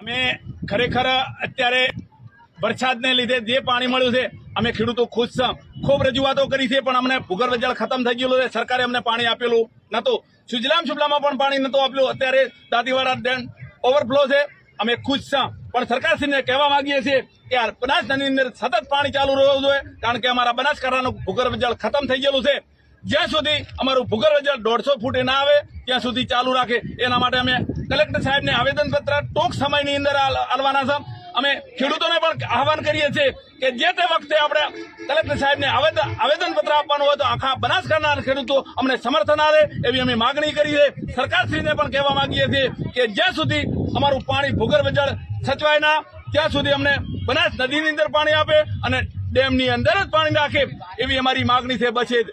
અમે ખરેખર અત્યારે વરસાદને લીધે જે પાણી મળ્યું છે, અમે ખેડૂતો ખુશ છે. ખૂબ રજૂઆતો કરી છે, પણ અમને ભૂગર્ભ જળ ખતમ થઈ ગયેલું છે. સરકારે અમને પાણી આપેલું નહોતું. સુજલામ સુજલામાં પણ પાણી નહોતું આપેલું અત્યારે દાંતીવાડા ડેમ ઓવરફ્લો છે. અમે ખુશ છ. પણ સરકારશ્રીને કહેવા માંગીએ છીએ કે બનાસ નદીની અંદર સતત પાણી ચાલુ રહેવું જોઈએ, કારણ કે અમારા બનાસકાંઠાનું ભૂગર્ભ જળ ખતમ થઈ ગયેલું છે. જ્યાં સુધી અમારું ભૂગર્ભ જળ દોઢસો ફૂટે ના આવે, ત્યાં સુધી ચાલુ રાખે. એના માટે અમે કલેક્ટર સાહેબને આવેદનપત્ર ટૂંક સમયની અંદર આલવાના છે. અમે ખેડૂતોને પણ આહવાન કરીએ છીએ કે જે તે વખતે આપણે કલેક્ટર સાહેબને આવેદન આવેદનપત્ર આપવાનું હોય તો આખા બનાસકાંઠાના ખેડૂતો અમને સમર્થન આવે એવી અમે માગણી કરી છે. સરકારશ્રીને પણ કહેવા માંગીએ છીએ કે જ્યાં સુધી અમારું પાણી ભૂગર્ભ જળ સચવાય ના, ત્યાં સુધી અમને બનાસ નદીની અંદર પાણી આપે અને ડેમની અંદર જ પાણી રાખે એવી અમારી માગણી છે. જ.